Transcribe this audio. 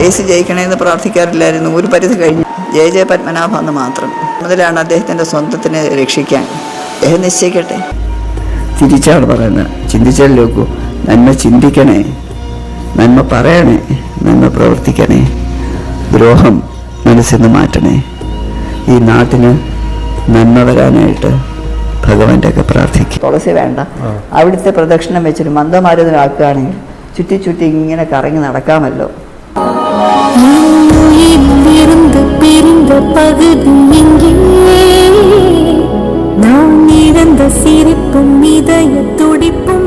Case ജയിക്കണമെന്ന് പ്രാർത്ഥിക്കാറില്ലായിരുന്നു. ഒരു പരിധി കഴിഞ്ഞു. ജയ ജയ പത്മനാഭ എന്ന് മാത്രം. മുതലാണ് അദ്ദേഹത്തിന്റെ സ്വന്തത്തിനെ രക്ഷിക്കാൻ. അദ്ദേഹം നിശ്ചയിക്കട്ടെ. തിരിച്ചാണ് പറയുന്നത്. ചിന്തിച്ചാൽ നോക്കൂ. നന്മ ചിന്തിക്കണേ. നന്മ പറയണേ. നന്മ പ്രവർത്തിക്കണേ. ദ്രോഹം മനസ്സിൽ നിന്ന് മാറ്റണേ. ഈ നാട്ടിന് നന്മ വരാനായിട്ട് ഭഗവാന്റെ ഒക്കെ പ്രാർത്ഥിക്കും. തുളസി വേണ്ട. അവിടുത്തെ പ്രദക്ഷിണം വെച്ചൊരു മന്ദമാരുതനാക്കുകയാണെങ്കിൽ ചുറ്റി ചുറ്റി ഇങ്ങനെ കറങ്ങി നടക്കാമല്ലോ. பிரிந்த பகுதி எங்கே நான் இழந்த சிரிப்பும் இதய துடிப்பும்